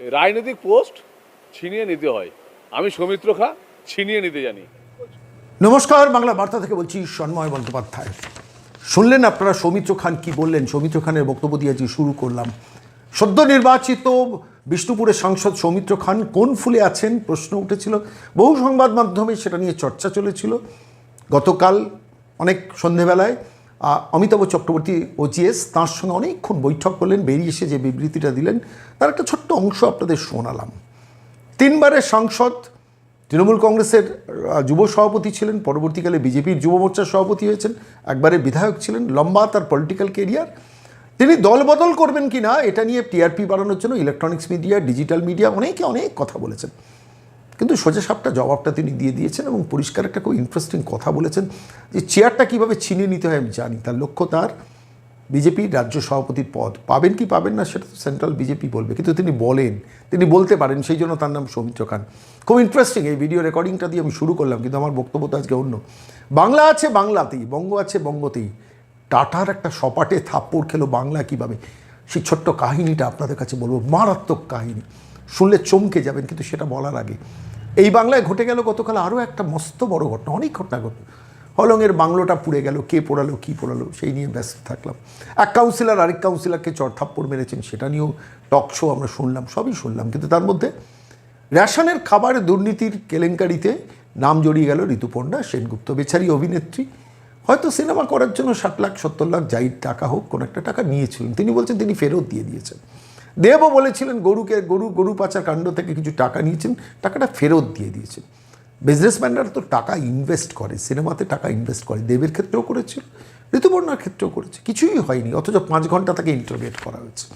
রাজনৈতিক পোস্ট ছিনিয়ে নিতে হয়। আমি সৌমিত্র খা, ছিনিয়ে নিতে জানি। নমস্কার, বাংলা বার্তা থেকে বলছি সন্ময় বন্দ্যোপাধ্যায়। শুনলেন আপনারা সৌমিত্র খান কি বললেন? সৌমিত্র খানের বক্তব্য দিয়ে আজকে শুরু করলাম। সদ্য নির্বাচিত বিষ্ণুপুরের সাংসদ সৌমিত্র খান কোন ফুলে আছেন? প্রশ্ন উঠেছিল। বহু সংবাদ মাধ্যমে সেটা নিয়ে চর্চা চলেছিল। গতকাল অনেক সন্ধেবেলায় অমিতাভ চক্রবর্তী ওজিএস তাঁর সঙ্গে অনেকক্ষণ বৈঠক করলেন, বেরিয়ে এসে যে বিবৃতিটা দিলেন, তার একটা ছোট্ট অংশ আপনাদের শোনালাম। তিনবারের সাংসদ, তৃণমূল কংগ্রেসের যুব সভাপতি ছিলেন, পরবর্তীকালে বিজেপির যুব মোর্চার সভাপতি হয়েছেন, একবারে বিধায়ক ছিলেন, লম্বা তার পলিটিক্যাল কেরিয়ার তিনি দল বদল করবেন কি না এটা নিয়ে টিআরপি বাড়ানোর জন্য ইলেকট্রনিক্স মিডিয়া ডিজিটাল মিডিয়া অনেকে অনেক কথা বলেছেন। কিন্তু সোজা সাপটা জবাবটা তিনি দিয়ে দিয়েছেন এবং পরিষ্কার একটা খুব ইন্টারেস্টিং কথা বলেছেন যে চেয়ারটা কীভাবে ছিনিয়ে নিতে হয় আমি জানি। তার লক্ষ্য তার বিজেপির রাজ্য সভাপতির পদ। পাবেন কি পাবেন না সেটা তো সেন্ট্রাল বিজেপি বলবে। কিন্তু তিনি বলেন, তিনি বলতে পারেন সেই জন্য তার নাম সৌমিত্র খান। খুব ইন্টারেস্টিং এই ভিডিও রেকর্ডিংটা দিয়ে আমি শুরু করলাম, কিন্তু আমার বক্তব্য তো আজকে অন্য। বাংলা আছে বাংলাতেই, বঙ্গ আছে বঙ্গতেই। টাটার একটা সপাটে থাপ্পড় খেলো বাংলা কীভাবে? সেই ছোট্ট কাহিনীটা আপনাদের কাছে বলব, মারাত্মক কাহিনী। শুনলে চমকে যাবেন, কিন্তু সেটা বলার আগে। এই বাংলায় ঘটে গেল গতকাল আরও একটা মস্ত বড় ঘটনা, অনেক ঘটনা ঘটল। হলংয়ের বাংলোটা পুড়ে গেল, কে পোড়ালো, কী পোড়ালো, সেই নিয়ে ব্যস্ত থাকলাম। এক কাউন্সিলর আরেক কাউন্সিলরকে চড়থাপ্পড় মেরেছেন, সেটা নিয়েও টক শো আমরা শুনলাম, সবই শুনলাম। কিন্তু তার মধ্যে রেশনের খাবার দুর্নীতির কেলেঙ্কারিতে নাম জড়িয়ে গেল ঋতুপর্ণা সেনগুপ্ত, বেচারি অভিনেত্রী। হয়তো সিনেমা করার জন্য ষাট লাখ, সত্তর লাখ যাই টাকা হোক, কোনো একটা টাকা নিয়েছিলেন। তিনি বলছেন তিনি ফেরত দিয়ে দিয়েছেন। দেবও বলেছিলেন, গরুকে, গরু গরু পাচার কাণ্ড থেকে কিছু টাকা নিয়েছেন, টাকাটা ফেরত দিয়ে দিয়েছেন। বিজনেসম্যানরা তো টাকা ইনভেস্ট করে, সিনেমাতে টাকা ইনভেস্ট করে, দেবের ক্ষেত্রেও করেছিল, ঋতুপর্ণার ক্ষেত্রেও করেছে, কিছুই হয়নি, অথচ পাঁচ ঘণ্টা তাকে ইন্টারভিউ করা হয়েছে।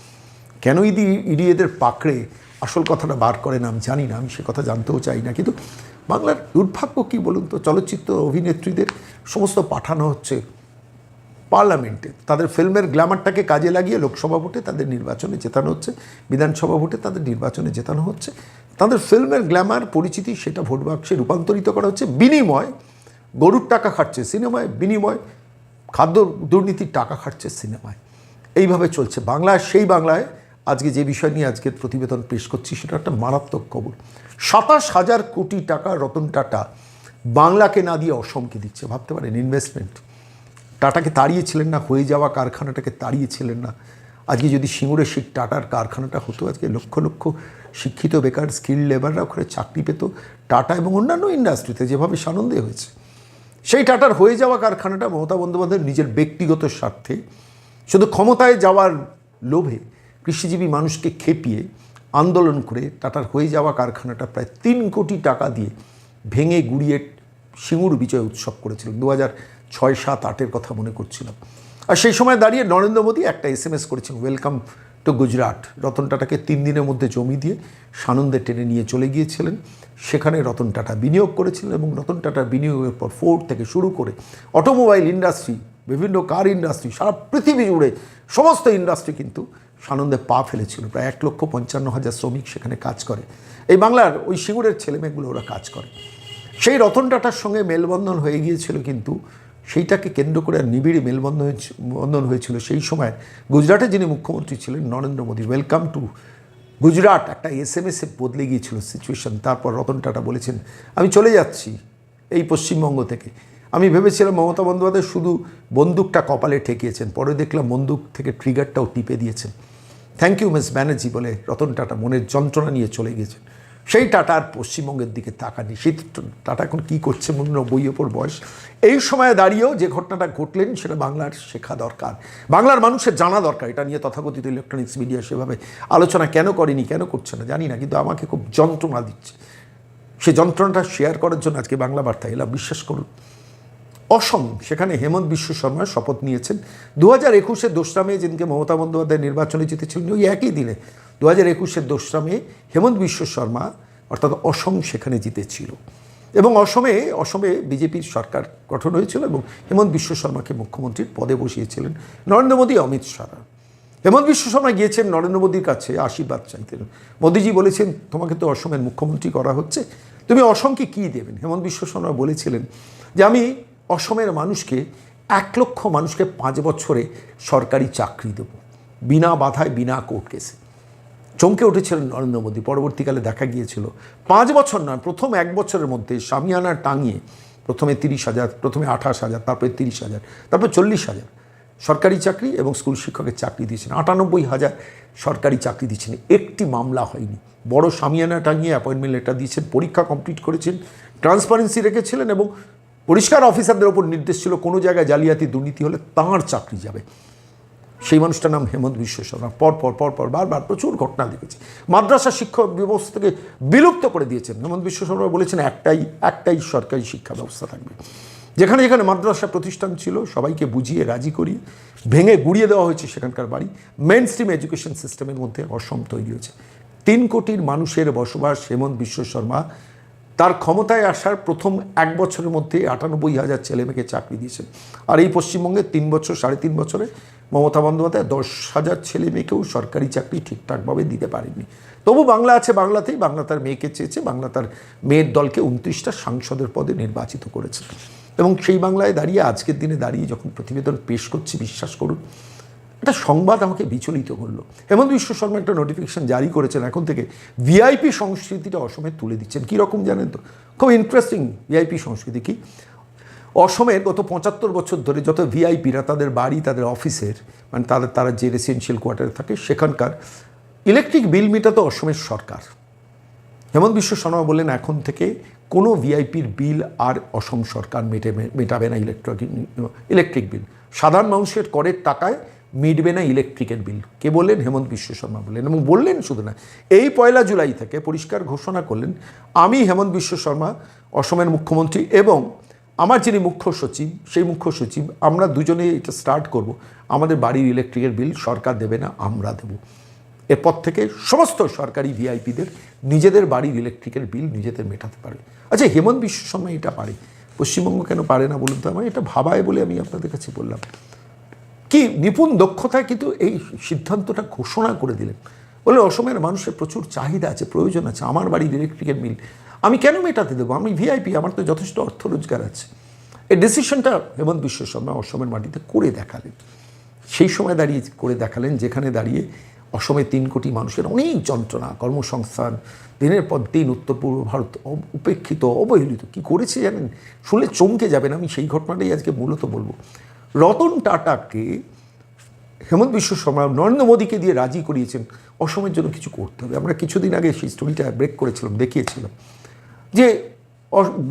কেন ইডি ইডি এদের পাকড়ে আসল কথাটা বার করে না, আমি জানি না, আমি সে কথা জানতেও চাই না, কিন্তু বাংলার দুর্ভাগ্য কী বলুন তো? চলচ্চিত্র অভিনেত্রীদের সমস্ত পাঠানো হচ্ছে পার্লামেন্টে। তাদের ফিল্মের গ্ল্যামারটাকে কাজে লাগিয়ে লোকসভা ভোটে তাদের নির্বাচনে জেতানো হচ্ছে, বিধানসভা ভোটে তাদের নির্বাচনে জেতানো হচ্ছে। তাদের ফিল্মের গ্ল্যামার পরিচিতি সেটা ভোট বাক্সে রূপান্তরিত করা হচ্ছে বিনিময়, গরুর টাকা খাটছে সিনেমায়, বিনিময়, খাদ্য দুর্নীতির টাকা খাটছে সিনেমায়। এইভাবে চলছে বাংলায় সেই বাংলায় আজকে যে বিষয় নিয়ে আজকের প্রতিবেদন পেশ করছি সেটা একটা মারাত্মক খবর। সাতাশ হাজার কোটি টাকা রতন টাটা বাংলাকে না দিয়ে অসমকে দিচ্ছে। ভাবতে পারেন ইনভেস্টমেন্ট টাটাকে তাড়িয়েছিলেন না, হয়ে যাওয়া কারখানাটাকে তাড়িয়েছিলেন না। আজকে যদি সিঙ্গুরে সেই টাটার কারখানাটা হতো, আজকে লক্ষ লক্ষ শিক্ষিত বেকার স্কিল লেবাররা ওখানে চাকরি পেত। টাটা এবং অন্যান্য ইন্ডাস্ট্রিতে যেভাবে সানন্দে হয়েছে, সেই টাটার হয়ে যাওয়া কারখানাটা মমতা বন্দ্যোপাধ্যায়ের নিজের ব্যক্তিগত স্বার্থে, শুধু ক্ষমতায় যাওয়ার লোভে কৃষিজীবী মানুষকে খেপিয়ে আন্দোলন করে টাটার হয়ে যাওয়া কারখানাটা প্রায় তিন কোটি টাকা দিয়ে ভেঙে গুড়িয়ে সিঙ্গুর বিজয় উৎসব করেছিলেন দু হাজার ছয় সাত আটের কথা মনে করছিলাম। আর সেই সময় দাঁড়িয়ে নরেন্দ্র মোদী একটা এস এম এস করেছেন ওয়েলকাম টু গুজরাট রতন টাটাকে তিন দিনের মধ্যে জমি দিয়ে সানন্দে টেনে নিয়ে চলে গিয়েছিলেন। সেখানে রতন টাটা বিনিয়োগ করেছিলেন এবং রতন টাটার বিনিয়োগের পর ফোর্ড থেকে শুরু করে অটোমোবাইল ইন্ডাস্ট্রি বিভিন্ন কার ইন্ডাস্ট্রি সারা পৃথিবী জুড়ে সমস্ত ইন্ডাস্ট্রি কিন্তু সানন্দে পা ফেলেছিল। প্রায় এক লক্ষ পঞ্চান্ন হাজার শ্রমিক সেখানে কাজ করে। এই বাংলার ওই সিঙ্গুরের ছেলেমেয়েগুলো ওরা কাজ করে। সেই রতন টাটার সঙ্গে মেলবন্ধন হয়ে গিয়েছিল কিন্তু সেইটাকে কেন্দ্র করে নিবিড় মেলবন্ধন বন্ধন হয়েছিল সেই সময় গুজরাটে যিনি মুখ্যমন্ত্রী ছিলেন নরেন্দ্র মোদী। ওয়েলকাম টু গুজরাট একটা এস এম এসে বদলে গিয়েছিল সিচুয়েশন তারপর রতন টাটা বলেছেন, আমি চলে যাচ্ছি এই পশ্চিমবঙ্গ থেকে। আমি ভেবেছিলাম মমতা বন্দ্যোপাধ্যায় শুধু বন্দুকটা কপালে ঠেকিয়েছেন, পরে দেখলাম বন্দুক থেকে ট্রিগারটাও টিপে দিয়েছেন। থ্যাংক ইউ মিস ব্যানার্জি বলে রতন টাটা মনের যন্ত্রণা নিয়ে চলে গিয়েছেন। সেই টাটা আর পশ্চিমবঙ্গের দিকে তাকানি সেই টাটা এখন কী করছে মনে নব্বই ওপর বয়স? এই সময়ে দাঁড়িয়েও যে ঘটনাটা ঘটলেন, সেটা বাংলার শেখা দরকার। বাংলার মানুষের জানা দরকার। এটা নিয়ে তথাকথিত ইলেকট্রনিক্স মিডিয়া সেভাবে আলোচনা কেন করেনি, কেন করছে না, জানি না, কিন্তু আমাকে খুব যন্ত্রণা দিচ্ছে। সে যন্ত্রণাটা শেয়ার করার জন্য আজকে বাংলা বার্তা এলাম, বিশ্বাস করুন। অসম, সেখানে হেমন্ত বিশ্ব শর্মা শপথ নিয়েছেন। দু হাজার একুশের দোসরা মে, যেদিনকে মমতা বন্দ্যোপাধ্যায় নির্বাচনে জিতেছিলেন ওই একই দিনে দু হাজার একুশের দোসরা মে হেমন্ত বিশ্ব শর্মা, অর্থাৎ অসম সেখানে জিতেছিল। এবং অসমে অসমে বিজেপির সরকার গঠন হয়েছিল এবং হেমন্ত বিশ্ব শর্মাকে মুখ্যমন্ত্রীর পদে বসিয়েছিলেন নরেন্দ্র মোদী, অমিত শাহ। হেমন্ত বিশ্ব শর্মা গিয়েছেন নরেন্দ্র মোদীর কাছে আশীর্বাদ চাইতেন। মোদীজি বলেছেন, তোমাকে তো অসমের মুখ্যমন্ত্রী করা হচ্ছে। তুমি অসমকে কী দেবেন? হেমন্ত বিশ্ব শর্মা বলেছিলেন যে, আমি অসমের মানুষকে এক লক্ষ মানুষকে পাঁচ বছরে সরকারি চাকরি দেব। বিনা বাধায়, বিনা কোর্ট কেসে। চমকে উঠেছিলেন নরেন্দ্র মোদী। পরবর্তীকালে দেখা গিয়েছিল। পাঁচ বছর নয়, প্রথম এক বছরের মধ্যে সামিয়ানা টাঙিয়ে প্রথমে তিরিশ হাজার, প্রথমে আঠাশ হাজার, তারপরে তিরিশ হাজার, তারপর চল্লিশ হাজার সরকারি চাকরি এবং স্কুল শিক্ষকের চাকরি দিয়েছেন। আটানব্বই হাজার সরকারি চাকরি দিয়েছেন। একটি মামলা হয়নি। বড় সামিয়ানা টাঙিয়ে অ্যাপয়েন্টমেন্ট লেটার দিয়েছেন, পরীক্ষা কমপ্লিট করেছেন, ট্রান্সপারেন্সি রেখেছিলেন এবং পরিষ্কার অফিসারদের ওপর নির্দেশ ছিল কোনো জায়গায় জালিয়াতি দুর্নীতি হলে তাঁর চাকরি যাবে। সেই মানুষটার নাম হেমন্ত বিশ্ব শর্মা। পর পর পর পর বারবার প্রচুর ঘটনা দেখেছি। মাদ্রাসা শিক্ষা ব্যবস্থাকে বিলুপ্ত করে দিয়েছেন। হেমন্ত বিশ্ব শর্মা বলেছেন, একটাই একটাই সরকারি শিক্ষা ব্যবস্থা থাকবে। যেখানে যেখানে মাদ্রাসা প্রতিষ্ঠান ছিল, সবাইকে বুঝিয়ে, রাজি করিয়ে, ভেঙে গুড়িয়ে দেওয়া হয়েছে সেখানকার বাড়ি। মেন স্ট্রিম এডুকেশন সিস্টেমের মধ্যে অসম তৈরি হয়েছে। তিন কোটির মানুষের বসবাস হেমন্ত বিশ্ব শর্মা। তার ক্ষমতায় আসার প্রথম এক বছরের মধ্যে আটানব্বই হাজার ছেলে মেয়েকে চাকরি দিয়েছেন। আর এই পশ্চিমবঙ্গে তিন বছর, সাড়ে তিন বছরে মমতা বন্দ্যোপাধ্যায় দশ হাজার ছেলে মেয়েকেও সরকারি চাকরি ঠিকঠাকভাবে দিতে পারেননি। তবু বাংলা আছে বাংলাতেই, বাংলা তার মেয়েকে চেয়েছে, বাংলা তার মেয়ের দলকে উনত্রিশটা সাংসদের পদে নির্বাচিত করেছে। এবং সেই বাংলায় দাঁড়িয়ে, আজকের দিনে দাঁড়িয়ে যখন প্রতিবেদন পেশ করছি, বিশ্বাস করুন, একটা সংবাদ আমাকে বিচলিত করল। হেমন্ত বিশ্ব শর্মা একটা নোটিফিকেশন জারি করেছেন, এখন থেকে ভিআইপি সংস্কৃতিটা অসমে তুলে দিচ্ছেন। কী রকম জানেন তো? খুব ইন্টারেস্টিং ভিআইপি সংস্কৃতি কি? অসমের গত পঁচাত্তর বছর ধরে যত ভিআইপিরা তাদের বাড়ি, তাদের অফিসের মানে তাদের, তারা যে রেসিডেন্সিয়াল কোয়ার্টারে থাকে সেখানকার ইলেকট্রিক বিল মেটাতো অসমের সরকার। হেমন্ত বিশ্ব শর্মা বললেন, এখন থেকে কোনো ভিআইপির বিল আর অসম সরকার মেটে, মেটাবে না ইলেকট্রিক ইলেকট্রিক বিল সাধারণ মানুষের করের টাকায় মিটবে না ইলেকট্রিকের বিল কে বললেন? হেমন্ত বিশ্ব শর্মা বললেন। এবং বললেন শুধু না, এই পয়লা জুলাই থেকে পরিষ্কার ঘোষণা করলেন, আমি হেমন্ত বিশ্ব শর্মা, অসমের মুখ্যমন্ত্রী এবং আমার যিনি মুখ্য সচিব, সেই মুখ্য সচিব, আমরা দুজনে এটা স্টার্ট করব। আমাদের বাড়ির ইলেকট্রিকের বিল সরকার দেবে না, আমরা দেবো। এরপর থেকে সমস্ত সরকারি ভিআইপিদের নিজেদের বাড়ির ইলেকট্রিকের বিল নিজেদের মেটাতে পারবে। আচ্ছা হেমন্ত বিশ্ব শর্মা এটা পারে। পশ্চিমবঙ্গ কেন পারে না বলুন তো আমার এটা ভাবায় বলে আমি আপনাদের কাছে বললাম। কি, নিপুণ দক্ষতায় কিন্তু এই সিদ্ধান্তটা ঘোষণা করে দিলেন। বলে অসমের মানুষের প্রচুর চাহিদা আছে, প্রয়োজন আছে। আমার বাড়ির ইলেকট্রিকের বিল আমি কেন মেটাতে দেবো? আমি ভিআইপি আমার তো যথেষ্ট অর্থ রোজগার আছে। এই ডিসিশনটা হেমন্ত বিশ্ব শর্মা অসমের মাটিতে করে দেখালেন। সেই সময় দাঁড়িয়ে করে দেখালেন, যেখানে দাঁড়িয়ে অসমে তিন কোটি মানুষের অনেক যন্ত্রণা, কর্মসংস্থান, দিনের পর দিন উত্তর পূর্ব ভারত উপেক্ষিত, অবহেলিত। কি করেছে জানেন? শুনলে চমকে যাবেন, আমি সেই ঘটনাটাই আজকে মূলত বলব। রতন টাটাকে হেমন্ত বিশ্ব শর্মা নরেন্দ্র মোদীকে দিয়ে রাজি করিয়েছেন। অসমের জন্য কিছু করতে হবে। আমরা কিছুদিন আগে সেই স্টোরিটা ব্রেক করেছিলাম, দেখিয়েছিলাম। যে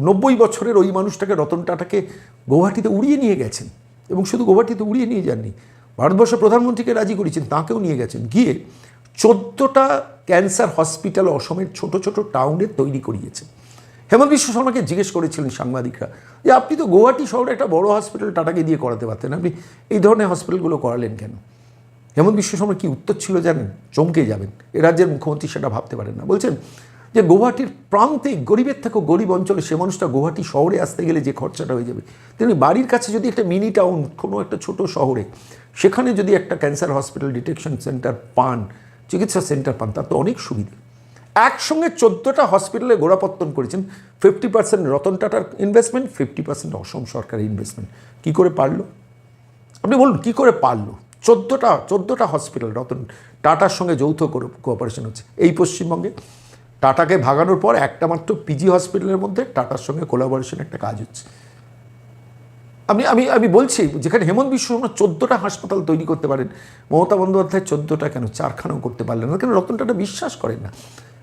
নব্বই বছরের ওই মানুষটাকে, রতন টাটাকে গৌহাটিতে উড়িয়ে নিয়ে গেছেন। এবং শুধু গৌহাটিতে উড়িয়ে নিয়ে যাননি, ভারতবর্ষ প্রধানমন্ত্রীকে রাজি করেছেন, তাকেও নিয়ে গেছেন। গিয়ে চোদ্দোটা ক্যান্সার হসপিটাল অসমের ছোট ছোট টাউনে তৈরি করিয়েছেন হেমন্ত বিশ্ব শর্মাকে জিজ্ঞেস করেছিলেন সাংবাদিকরা যে, আপনি তো গৌহাটি শহরে একটা বড় হসপিটাল টাটাকে দিয়ে করাতে পারতেন, আপনি এই ধরনের হসপিটালগুলো করালেন কেন? হেমন্ত বিশ্ব শর্মার কী উত্তর ছিল জানেন? চমকে যাবেন। এ রাজ্যের মুখ্যমন্ত্রী সেটা ভাবতে পারেন না। বলছেন যে গৌহাটির প্রান্তে গরিবের থেকেও গরিব অঞ্চলে সে মানুষটা গৌহাটি শহরে আসতে গেলে যে খরচাটা হয়ে যাবে। তেমনি বাড়ির কাছে যদি একটা মিনি টাউন কোনো একটা ছোট শহরে, সেখানে যদি একটা ক্যান্সার হসপিটাল ডিটেকশন সেন্টার পান, চিকিৎসা সেন্টার পান, তার তো অনেক সুবিধে। একসঙ্গে চোদ্দোটা হসপিটালে গোড়াপত্তন করেছেন ফিফটি পার্সেন্ট রতন টাটার ইনভেস্টমেন্ট ফিফটি পার্সেন্ট অসম সরকারের ইনভেস্টমেন্ট কী করে পারল? আপনি বলুন, কী করে পারল? চোদ্দোটা চোদ্দোটা হসপিটাল রতন টাটার সঙ্গে যৌথ কোঅপারেশন হচ্ছে। এই পশ্চিমবঙ্গে টাটাকে ভাগানোর পর একটা মাত্র পিজি হসপিটালের মধ্যে টাটার সঙ্গে কোলাবোরেশন একটা কাজ হচ্ছে। আমি আমি আমি বলছি, যেখানে হেমন্ত বিশ্ব শর্মা চোদ্দোটা হাসপাতাল তৈরি করতে পারেন, মমতা বন্দ্যোপাধ্যায় চোদ্দোটা কেন, চারখানাও করতে পারলেন না, কেন রতন টাটা বিশ্বাস করেন না?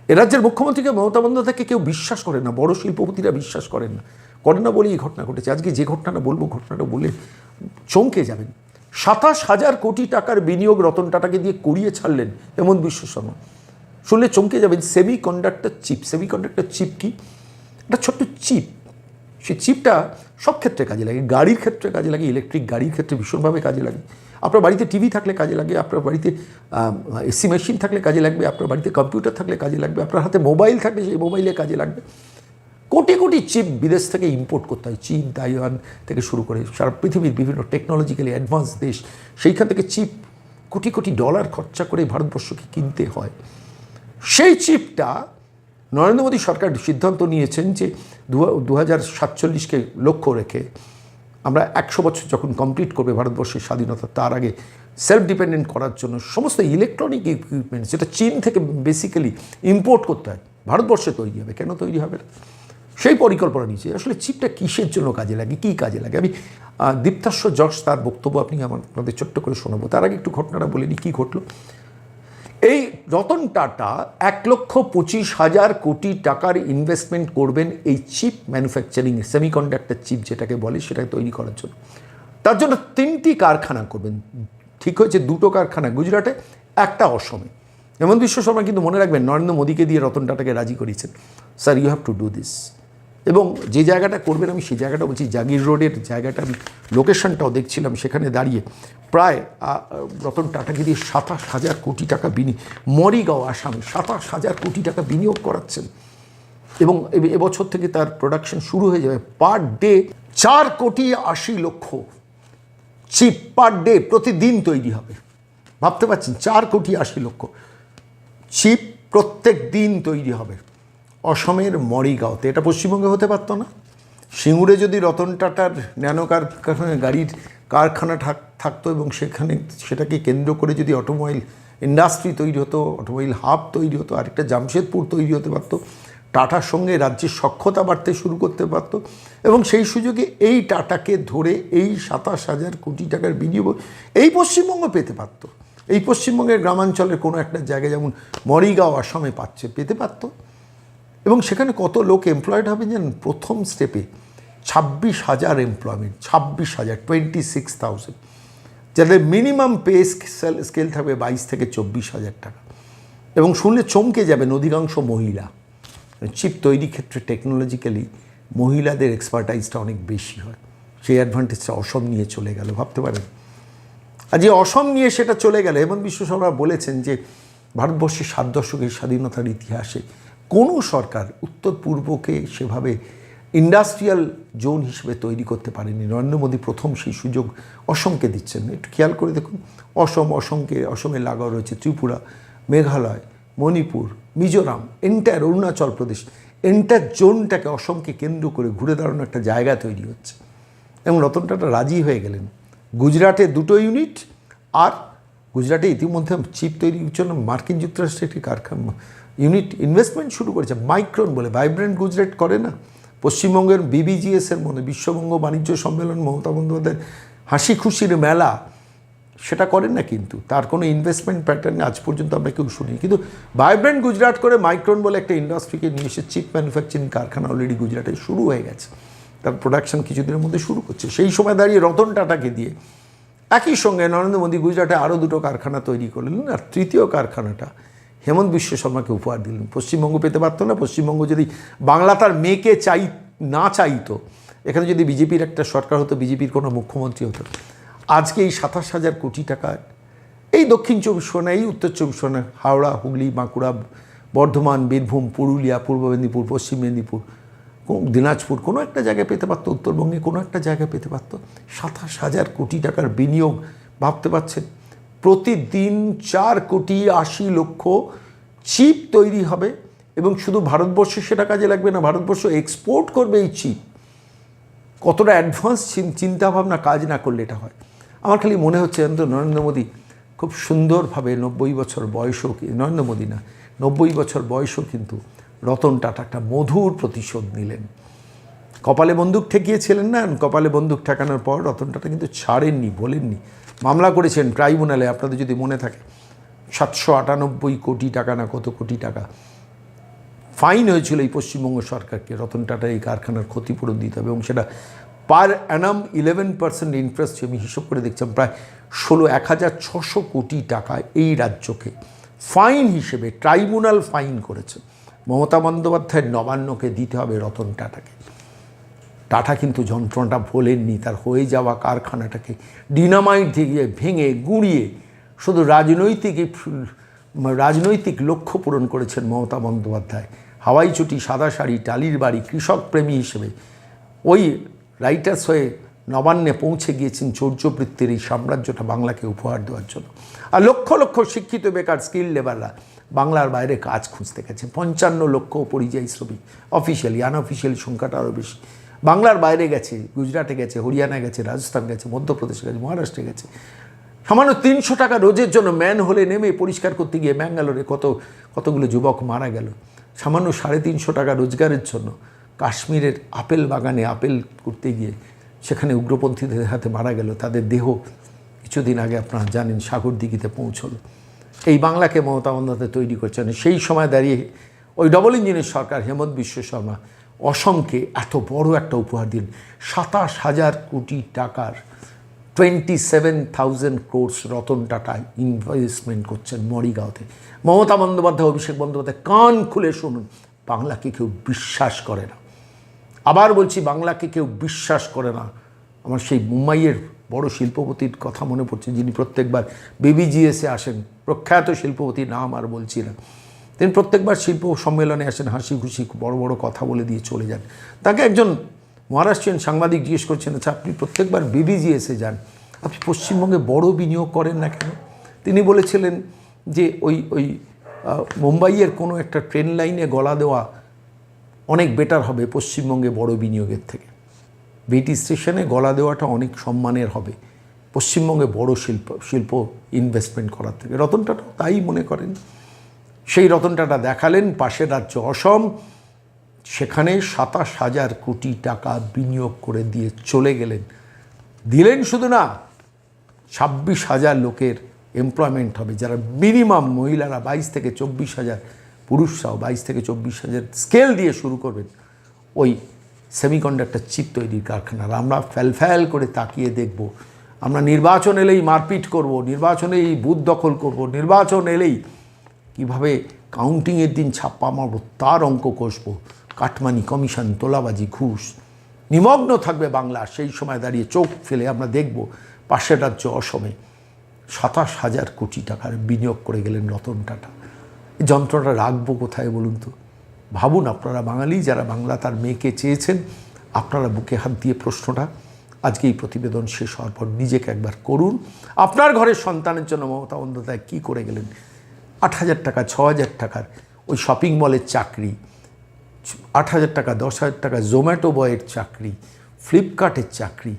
এ রাজ্যের মুখ্যমন্ত্রীকে মমতা বন্দ্যোপাধ্যায়কে কেউ বিশ্বাস করেন না, বড় শিল্পপতিরা বিশ্বাস করেন না। করেন না বলেই এই ঘটনা ঘটেছে। আজকে যে ঘটনাটা বলব, ঘটনাটা বলে চমকে যাবেন। সাতাশ হাজার কোটি টাকার বিনিয়োগ রতন টাটাকে দিয়ে করিয়ে ছাড়লেন হেমন্ত বিশ্ব শর্মা। শুনলে চমকে যাবেন semiconductor chip semiconductor chip কি? একটা ছোট্ট চিপ সেই চিপটা সব ক্ষেত্রে কাজে লাগে, গাড়ির ক্ষেত্রে কাজে লাগে ইলেকট্রিক গাড়ির ক্ষেত্রে ভীষণভাবে কাজে লাগে। আপনার বাড়িতে টিভি থাকলে কাজে লাগে, আপনার বাড়িতে এসি মেশিন থাকলে কাজে লাগবে, আপনার বাড়িতে কম্পিউটার থাকলে কাজে লাগবে, আপনার হাতে মোবাইল থাকলে সেই মোবাইলে কাজে লাগবে। কোটি কোটি চিপ বিদেশ থেকে ইম্পোর্ট করতে হয়, চীন, তাইওয়ান থেকে শুরু করে সারা পৃথিবীর বিভিন্ন টেকনোলজিক্যালি অ্যাডভান্স দেশ। সেইখান থেকে চিপ কোটি কোটি ডলার খরচা করে ভারতবর্ষকে কিনতে হয়। সেই চিপটা নরেন্দ্র মোদী সরকার সিদ্ধান্ত নিয়েছেন যে দু হাজার সাতচল্লিশকে লক্ষ্য রেখে আমরা একশো বছর যখন কমপ্লিট করবে ভারতবর্ষের স্বাধীনতা তার আগে সেলফ ডিপেন্ডেন্ট করার জন্য সমস্ত ইলেকট্রনিক ইকুইপমেন্ট যেটা চীন থেকে বেসিক্যালি ইম্পোর্ট করতে হয় ভারতবর্ষে তৈরি হবে। কেন তৈরি হবে না? সেই পরিকল্পনা নিয়েছে। আসলে চিপটা কিসের জন্য কাজে লাগে? কী কাজে লাগে? আমি আহ, দীপ্তাস্য যশ তার বক্তব্য আপনি আমার আপনাদের ছোট্ট করে শোনাবো। তার আগে একটু ঘটনাটা বলে নিই কী ঘটলো? এই রতন টাটা এক লক্ষ পঁচিশ হাজার কোটি টাকার ইনভেস্টমেন্ট করবেন এই চিপ ম্যানুফ্যাকচারিং সেমিকন্ডাক্টর চিপ যেটাকে বলে সেটাকে তৈরি করার জন্য। তার জন্য তিনটি কারখানা করবেন। ঠিক হয়েছে দুটো কারখানা গুজরাটে, একটা অসমে। হেমন্ত বিশ্ব শর্মা কিন্তু মনে রাখবেন, নরেন্দ্র মোদীকে দিয়ে রতন টাটাকে রাজি করিয়েছেন sir you have to do this এবং যে জায়গাটা করবেন, আমি সেই জায়গাটা বলছি জাগির রোডের জায়গাটা, আমি লোকেশনটাও দেখছিলাম সেখানে দাঁড়িয়ে। প্রায় রতন দিয়ে সাতাশ হাজার কোটি টাকা বিনি, মরিগাঁও, আসামে, সাতাশ হাজার কোটি টাকা বিনিয়োগ করাচ্ছেন। এবং এবছর থেকে তার প্রোডাকশন শুরু হয়ে যাবে পার ডে চার কোটি আশি লক্ষ। চিপ পার ডে প্রতিদিন তৈরি হবে। ভাবতে পারছেন? চার কোটি আশি লক্ষ। চিপ প্রত্যেক দিন তৈরি হবে। অসমের মরিগাঁওতে। এটা পশ্চিমবঙ্গে হতে পারতো না। সিঙ্গুরে যদি রতন টাটার ন্যানো কারখানা গাড়ির কারখানা থাক থাকতো এবং সেখানে সেটাকে কেন্দ্র করে যদি অটোমোবাইল ইন্ডাস্ট্রি তৈরি হতো, অটোমোবাইল হাব তৈরি হতো, আরেকটা জামশেদপুর তৈরি হতে পারতো, টাটার সঙ্গে রাজ্যের সক্ষতা বাড়তে শুরু করতে পারত এবং সেই সুযোগে এই টাটাকে ধরে এই সাতাশ হাজার কোটি টাকার বিনিয়োগ এই পশ্চিমবঙ্গ পেতে পারত। এই পশ্চিমবঙ্গের গ্রামাঞ্চলের কোনো একটা জায়গায় যেমন মরিগাঁও আসামে পাচ্ছে, পেতে পারত। এবং সেখানে কত লোক এমপ্লয়েড হবে জানেন? প্রথম স্টেপে ছাব্বিশ হাজার এমপ্লয়মেন্ট ছাব্বিশ হাজার টোয়েন্টি সিক্স থাউজেন্ড যাদের মিনিমাম পে স্কেল স্কেল থাকবে বাইশ থেকে চব্বিশ হাজার টাকা। এবং শুনলে চমকে যাবেন অধিকাংশ মহিলা। চিপ তৈরি ক্ষেত্রে টেকনোলজিক্যালি মহিলাদের এক্সপার্টাইজটা অনেক বেশি হয়। সেই অ্যাডভান্টেজটা অসম নিয়ে চলে গেল, ভাবতে পারেন? আর যে অসম নিয়ে সেটা চলে গেল, হেমন্ত বিশ্ব শর্মা বলেছেন যে, ভারতবর্ষের সাত দশকের স্বাধীনতার ইতিহাসে কোনো সরকার উত্তর পূর্বকে সেভাবে ইন্ডাস্ট্রিয়াল জোন হিসেবে তৈরি করতে পারেনি। নরেন্দ্র মোদী প্রথম সেই সুযোগ অসমকে দিচ্ছেন। একটু খেয়াল করে দেখুন, অসম, অসমকে অসমে লাগাও রয়েছে ত্রিপুরা, মেঘালয়, মণিপুর, মিজোরাম এন্টায়ার অরুণাচল প্রদেশ এন্টার জোনটাকে অসমকে কেন্দ্র করে ঘুরে দাঁড়ানো একটা জায়গা তৈরি হচ্ছে। এবং রতন টাটা রাজি হয়ে গেলেন। গুজরাটে দুটো ইউনিট আর গুজরাটে ইতিমধ্যে চিপ তৈরির জন্য মার্কিন যুক্তরাষ্ট্রের একটি কারখানা ইউনিট ইনভেস্টমেন্ট শুরু করেছে মাইক্রন বলে ভাইব্রেন্ট গুজরাট করে না? পশ্চিমবঙ্গের বিবিজিএসের মধ্যে বিশ্ববঙ্গ বাণিজ্য সম্মেলন, মমতা বন্দ্যোপাধ্যায়ের হাসি খুশির মেলা, সেটা করেন না কিন্তু। তার কোনো ইনভেস্টমেন্ট প্যাটার্ন আজ পর্যন্ত আমরা কেউ শুনি কিন্তু ভাইব্রেন্ট গুজরাট করে মাইক্রন বলে একটা ইন্ডাস্ট্রিকে নিয়ে এসে চিপ ম্যানুফ্যাকচারিং কারখানা অলরেডি গুজরাটে শুরু হয়ে গেছে। তার প্রোডাকশন কিছুদিনের মধ্যে শুরু করছে। সেই সময় দাঁড়িয়ে রতন টাটাকে দিয়ে, একই সঙ্গে নরেন্দ্র মোদী গুজরাটে আরও দুটো কারখানা তৈরি করলেন। আর তৃতীয় কারখানাটা হেমন্ত বিশ্ব শর্মাকে উপহার দিলেন। পশ্চিমবঙ্গ পেতে পারতো না। পশ্চিমবঙ্গ যদি বাংলা তার মেয়েকে চাই, না চাইতো, এখানে যদি বিজেপির একটা সরকার হতো, বিজেপির কোনো মুখ্যমন্ত্রী হতো। আজকে এই সাতাশ হাজার কোটি টাকার এই দক্ষিণ চব্বিশ পরগনা, এই উত্তর চব্বিশ পরগনা, হাওড়া, হুগলি, বাঁকুড়া, বর্ধমান, বীরভূম, পুরুলিয়া, পূর্ব মেদিনীপুর, পশ্চিম মেদিনীপুর দিনাজপুর, কোনো একটা জায়গায় পেতে পারতো, উত্তরবঙ্গে কোনো একটা জায়গায় পেতে পারতো। সাতাশ হাজার কোটি টাকার বিনিয়োগ ভাবতে পারছেন? প্রতিদিন চার কোটি আশি লক্ষ চিপ তৈরি হবে এবং শুধু ভারতবর্ষে সেটা কাজে লাগবে না, ভারতবর্ষ এক্সপোর্ট করবে এই চিপ। কতটা অ্যাডভান্স চিন্তাভাবনা কাজ না করলে এটা হয়। আমার খালি মনে হচ্ছে নরেন্দ্র মোদী খুব সুন্দরভাবে নব্বই বছর বয়সও নরেন্দ্র মোদী না, নব্বই বছর বয়সও কিন্তু রতন টাটা একটা মধুর প্রতিশোধ নিলেন। কপালে বন্দুক ঠেকিয়েছিলেন না, কপালে বন্দুক ঠেকানোর পর রতন টাটা কিন্তু ছাড়েননি, বলেননি। মামলা করেছেন ট্রাইব্যুনালে, আপনাদের যদি মনে থাকে, সাতশো আটানব্বই কোটি টাকা না কত কোটি টাকা, ফাইন হয়েছিল এই পশ্চিমবঙ্গ সরকারকে, রতন টাটা এই কারখানার ক্ষতিপূরণ দিতে হবে, এবং সেটা per annum eleven percent interest আমি হিসাব করে দেখছিলাম, প্রায় ষোলো, এক হাজার ছশো কোটি টাকা এই রাজ্যকে ফাইন হিসেবে, ট্রাইব্যুনাল ফাইন করেছে। মমতা বন্দ্যোপাধ্যায়ের নবান্নকে দিতে হবে রতন টাটাকে। টাটা কিন্তু যন্ত্রণাটা ভোলেননি, তার হয়ে যাওয়া কারখানাটাকে ডিনামাইট দিয়ে ভেঙে, গুঁড়িয়ে শুধু রাজনৈতিক রাজনৈতিক লক্ষ্য পূরণ করেছেন মমতা বন্দ্যোপাধ্যায়। হাওয়াই চটি, সাদা শাড়ি, টালির বাড়ি, কৃষক প্রেমী হিসেবে। ওই রাইটার্স হয়ে নবান্নে পৌঁছে গিয়েছেন চৌর্যবৃত্তির এই সাম্রাজ্যটা বাংলাকে উপহার দেওয়ার জন্য। আর লক্ষ লক্ষ শিক্ষিত বেকার স্কিল লেবাররা বাংলার বাইরে কাজ খুঁজতে গেছে। পঞ্চান্ন লক্ষ পরিযায়ী শ্রমিক অফিসিয়ালি আনঅফিসিয়ালি সংখ্যাটা আরও বেশি। বাংলার বাইরে গেছে, গুজরাটে গেছে হরিয়ানা গেছে, রাজস্থান গেছে, মধ্যপ্রদেশে গেছে, মহারাষ্ট্রে গেছে। সামান্য তিনশো টাকা রোজের জন্য ম্যান হলে নেমে পরিষ্কার করতে গিয়ে ম্যাঙ্গালোরে কত, কতগুলো যুবক মারা গেল। সামান্য সাড়ে তিনশো টাকা রোজগারের জন্য কাশ্মীরের আপেল বাগানে আপেল করতে গিয়ে সেখানে উগ্রপন্থীদের হাতে মারা গেল। তাদের দেহ কিছুদিন আগে আপনারা জানেন সাগর দিঘিতে পৌঁছলো। এই বাংলাকে মমতা বন্দ্যোপাধ্যায় তৈরি করছেন। সেই সময় দাঁড়িয়ে ওই ডবল ইঞ্জিনের সরকার হেমন্ত বিশ্ব শর্মা অসমকে এত বড় একটা উপহার দিন সাতাশ হাজার কোটি টাকার twenty seven thousand crores Ratan Tata investment করছেন মরিগাঁওতে। মমতা বন্দ্যোপাধ্যায়, অভিষেক বন্দ্যোপাধ্যায়, কান খুলে শুনুন, বাংলাকে কেউ বিশ্বাস করে না। আবার বলছি, বাংলাকে কেউ বিশ্বাস করে না। আমার সেই মুম্বাইয়ের বড় শিল্পপতির কথা মনে পড়ছে, যিনি প্রত্যেকবার বিবিজিএসে আসেন, প্রখ্যাত শিল্পপতির নাম আর বলছি না। তিনি প্রত্যেকবার শিল্প সম্মেলনে আসেন, হাসি খুশি বড় বড় কথা বলে দিয়ে চলে যান। তাকে একজন মহারাষ্ট্রিয়ান সাংবাদিক জিজ্ঞেস করছেন আচ্ছা আপনি প্রত্যেকবার বিবিজিএসে যান, আপনি পশ্চিমবঙ্গে বড় বিনিয়োগ করেন না কেন? তিনি বলেছিলেন যে, ওই ওই মুম্বাইয়ের কোনো একটা ট্রেন লাইনে গলা দেওয়া অনেক বেটার হবে পশ্চিমবঙ্গে বড় বিনিয়োগের থেকে। বিটি স্টেশনে গলা দেওয়াটা অনেক সম্মানের হবে পশ্চিমবঙ্গে বড় শিল্প শিল্প ইনভেস্টমেন্ট করার থেকে। রতন টাটা তাই মনে করেন। সেই রতন টাটা দেখালেন পাশের রাজ্য অসম। সেখানে সাতাশ হাজার কোটি টাকা বিনিয়োগ করে দিয়ে চলে গেলেন। দিলেন শুধু না, ছাব্বিশ হাজার লোকের এমপ্লয়মেন্ট হবে। যারা মিনিমাম মহিলারা বাইশ থেকে চব্বিশ হাজার, পুরুষরাও বাইশ থেকে চব্বিশ হাজার স্কেল দিয়ে শুরু করবেন। ওই সেমিকন্ডাক্টর চিপ তৈরির কারখানার আমরা ফ্যাল ফ্যাল করে তাকিয়ে দেখব। আমরা নির্বাচন এলেই মারপিট করব নির্বাচনে এই বুথ দখল করব, নির্বাচন এলেই কীভাবে কাউন্টিংয়ের দিন ছাপ্পা মারব তার অঙ্ক কষবো? কাটমানি কমিশন, তোলাবাজি, ঘুষ। নিমগ্ন থাকবে বাংলা, সেই সময় দাঁড়িয়ে চোখ ফেলে আমরা দেখব পাশের রাজ্য অসমে সাতাশ হাজার কোটি টাকার বিনিয়োগ করে গেলেন রতন টাটা। যন্ত্রটা রাখব কোথায় বলুন তো? ভাবুন আপনারা বাঙালি, যারা বাংলা তার মেয়েকে চেয়েছেন, আপনারা বুকে হাত দিয়ে প্রশ্নটা আজকে এই প্রতিবেদন শেষ হওয়ার পর নিজেকে একবার করুন। আপনার ঘরের সন্তানের জন্য মমতা বন্দ্যোপাধ্যায় কী করে গেলেন? আট হাজার টাকা ছ হাজার টাকার ওই শপিং মলের চাকরি, আট হাজার টাকা, দশ হাজার টাকা জোম্যাটো বয়ের চাকরি ফ্লিপকার্টের চাকরি,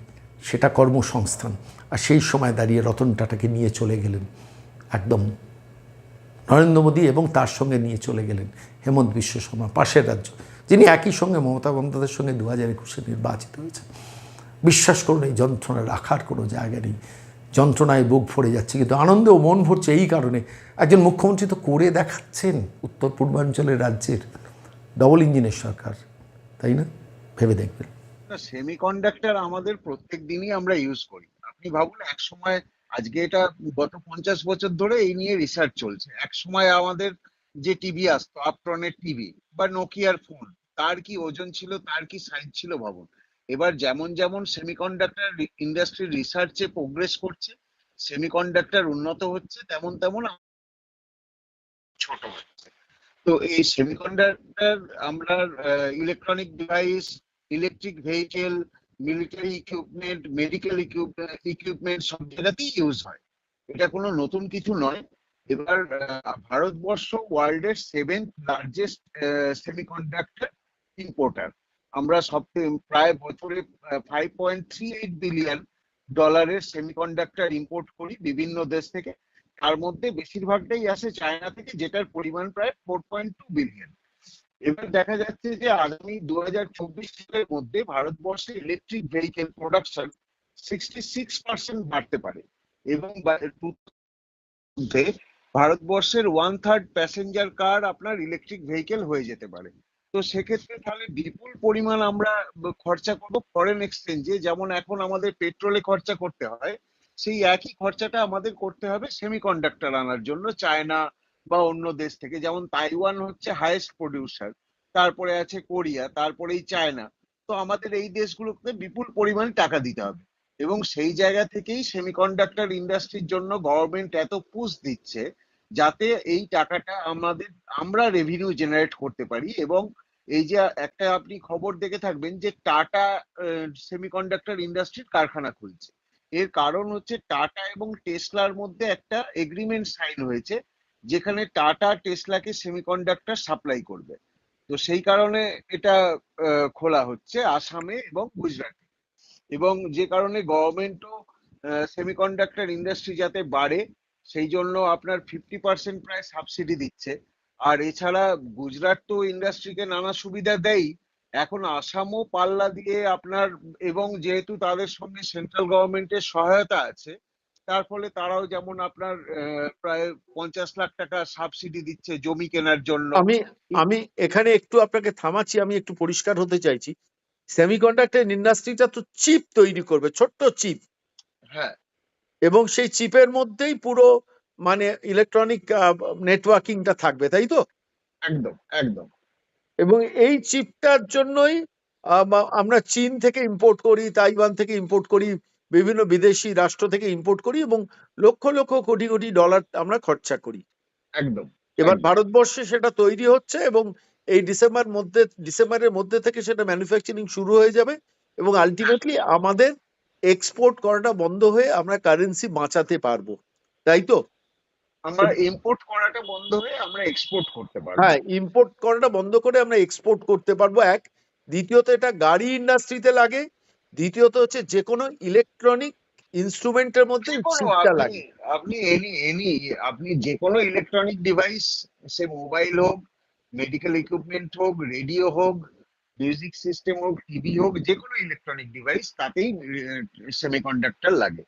সেটা কর্মসংস্থান। আর সেই সময় দাঁড়িয়ে রতন টাটাকে নিয়ে চলে গেলেন একদম নরেন্দ্র মোদী এবং তার সঙ্গে নিয়ে চলে গেলেন হেমন্ত বিশ্ব শর্মা, পাশের রাজ্য, যিনি একই সঙ্গে মমতা বন্দ্যোপাধ্যায়ের সঙ্গে দু হাজার একুশে নির্বাচিত হয়েছেন। বিশ্বাস করুন, এই যন্ত্রণা রাখার কোনো জায়গা নেই। যন্ত্রণায় বুক ভরে যাচ্ছে, কিন্তু আনন্দেও মন ভরছে এই কারণে। একজন মুখ্যমন্ত্রী তো করে দেখাচ্ছেন উত্তর পূর্বাঞ্চলের রাজ্যের। ডবল ইঞ্জিনের সরকার, তাই না? ভেবে দেখবেন। সেমিকন্ডাক্টর আমাদের প্রত্যেক দিনই আমরা ইউজ করি। আপনি ভাবুন, এক সময় আজকে এটা গত পঞ্চাশ বছর ধরে এই নিয়ে রিসার্চ চলছে। এক সময় আমাদের যে টিভি আসতো আপটনের টিভি বা নোকিয়ার ফোন তার কি ওজন ছিল, তার কি সাইজ ছিল, ভাবুন। এবার যেমন যেমন সেমিকন্ডাক্টর ইন্ডাস্ট্রি রিসার্চে প্রোগ্রেস করছে সেমিকন্ডাক্টর উন্নত হচ্ছে, তেমন তেমন ছোট হচ্ছে। তো এই সেমিকন্ডাক্টর আমরা electronic device electric vehicle military equipment medical equipment সব জায়গাতেই ইউজ হয়। এটা কোনো নতুন কিছু নয়। এবার ভারতবর্ষ ওয়ার্ল্ডের সেভেন্থ লার্জেস্ট সেমিকন্ডাক্টর ইম্পোর্টার আমরা সব প্রায় বছরে five point three eight billion ডলারের সেমিকন্ডাক্টর ইম্পোর্ট করি বিভিন্ন দেশ থেকে। তার মধ্যে বেশিরভাগটাই আসে চায়না থেকে, যেটার পরিমাণ প্রায় ফোর পয়েন্ট টু বিলিয়ন এবার দেখা যাচ্ছে যে আগামী দু হাজার চব্বিশ সালের মধ্যে ভারতবর্ষে electric vehicle production sixty six percent বাড়তে পারে এবং ভারতবর্ষের ওয়ান থার্ড প্যাসেঞ্জার কার আপনার ইলেকট্রিক ভেহিকেল হয়ে যেতে পারে। তো সেক্ষেত্রে তাহলে বিপুল পরিমাণ আমরা খরচা করব ফরেন এক্সচেঞ্জে যেমন এখন আমাদের পেট্রোলে খরচা করতে হয়, সেই একই খরচাটা আমাদের করতে হবে সেমিকন্ডাক্টর আনার জন্য চায়না বা অন্য দেশ থেকে। যেমন তাইওয়ান হচ্ছে হাইয়েস্ট প্রডিউসার তারপরে আছে কোরিয়া, তারপরেই চায়না। তো আমাদের এই দেশগুলোতে বিপুল পরিমাণ টাকা দিতে হবে। এবং সেই জায়গা থেকেই সেমিকন্ডাক্টর ইন্ডাস্ট্রির জন্য গভর্নমেন্ট এত পুশ দিচ্ছে, যাতে এই টাকাটা আমাদের, আমরা রেভিনিউ জেনারেট করতে পারি এবং এই যে একটা আপনি খবর দেখে থাকবেন যে টাটা সেমিকন্ডাক্টর ইন্ডাস্ট্রির কারখানা খুলছে। এর কারণ হচ্ছে টাটা এবং টেসলার মধ্যে একটা এগ্রিমেন্ট সাইন হয়েছে, যেখানে টাটা টেসলাকে সেমিকন্ডাক্টর সাপ্লাই করবে। তো সেই কারণে এটা খোলা হচ্ছে আসামে এবং গুজরাটে। এবং যে কারণে গভর্নমেন্টও সেমিকন্ডাক্টর ইন্ডাস্ট্রি যাতে বাড়ে, সেই জন্য আপনার ফিফটি পার্সেন্ট প্রায় সাবসিডি দিচ্ছে। আর এছাড়া গুজরাট তো ইন্ডাস্ট্রিকে নানা সুবিধা দেয়। এখন আসামও পাল্লা দিয়ে আপনার এবং যেহেতু তাদের সঙ্গে সেন্ট্রাল গভর্নমেন্টের সহায়তা আছে তার ফলে তারাও যেমন আপনার প্রায় পঞ্চাশ লাখ টাকা সাবসিডি দিচ্ছে জমি কেনার জন্য। আমি আমি এখানে একটু আপনাকে থামাচ্ছি আমি একটু পরিষ্কার হতে চাইছি। সেমিকন্ডাক্টর ইন্ডাস্ট্রিটা তো চিপ তৈরি করবে ছোট্ট চিপ হ্যাঁ। এবং সেই চিপের মধ্যেই পুরো মানে ইলেকট্রনিক নেটওয়ার্কিংটা থাকবে তাই তো? একদম একদম। এবং এই চিপটার জন্যই আমরা চীন থেকে ইম্পোর্ট করি তাইওয়ান থেকে ইম্পোর্ট করি বিভিন্ন বিদেশি রাষ্ট্র থেকে ইম্পোর্ট করি এবং লক্ষ লক্ষ কোটি কোটি ডলার আমরা খরচা করি। একদম এবার ভারতবর্ষে সেটা তৈরি হচ্ছে এবং এই ডিসেম্বর মধ্যে ডিসেম্বরের মধ্যে থেকে সেটা ম্যানুফ্যাকচারিং শুরু হয়ে যাবে এবং আলটিমেটলি আমাদের এক্সপোর্ট করাটা বন্ধ হয়ে আমরা কারেন্সি বাঁচাতে পারব তাই তো? আমরা ইম্পোর্ট করাটা বন্ধ হয়ে আমরা এক্সপোর্ট করতে পারব। হ্যাঁ ইম্পোর্ট করাটা বন্ধ করে আমরা এক্সপোর্ট করতে পারব এক। দ্বিতীয়ত এটা গাড়ি ইন্ডাস্ট্রিতে লাগে। দ্বিতীয়ত হচ্ছে যে কোনো ইলেকট্রনিক ইনস্ট্রুমেন্টের মধ্যে চিপটা লাগে। আপনি এনি এনি আপনি যে কোনো ইলেকট্রনিক ডিভাইস সে মোবাইল হোক মেডিকেল ইকুইপমেন্ট হোক রেডিও হোক মিউজিক সিস্টেম হোক টিভি হোক যে কোনো ইলেকট্রনিক ডিভাইস তাতেই সেমিকন্ডাক্টর লাগে।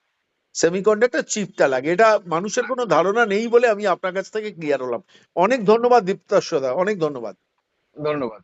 সেমিকন্ডাক্টর চিপটা লাগে। এটা মানুষের কোনো ধারণা নেই বলে আমি আপনার কাছ থেকে ক্লিয়ার হলাম। অনেক ধন্যবাদ দীপ্তাশ্বদা অনেক ধন্যবাদ। ধন্যবাদ।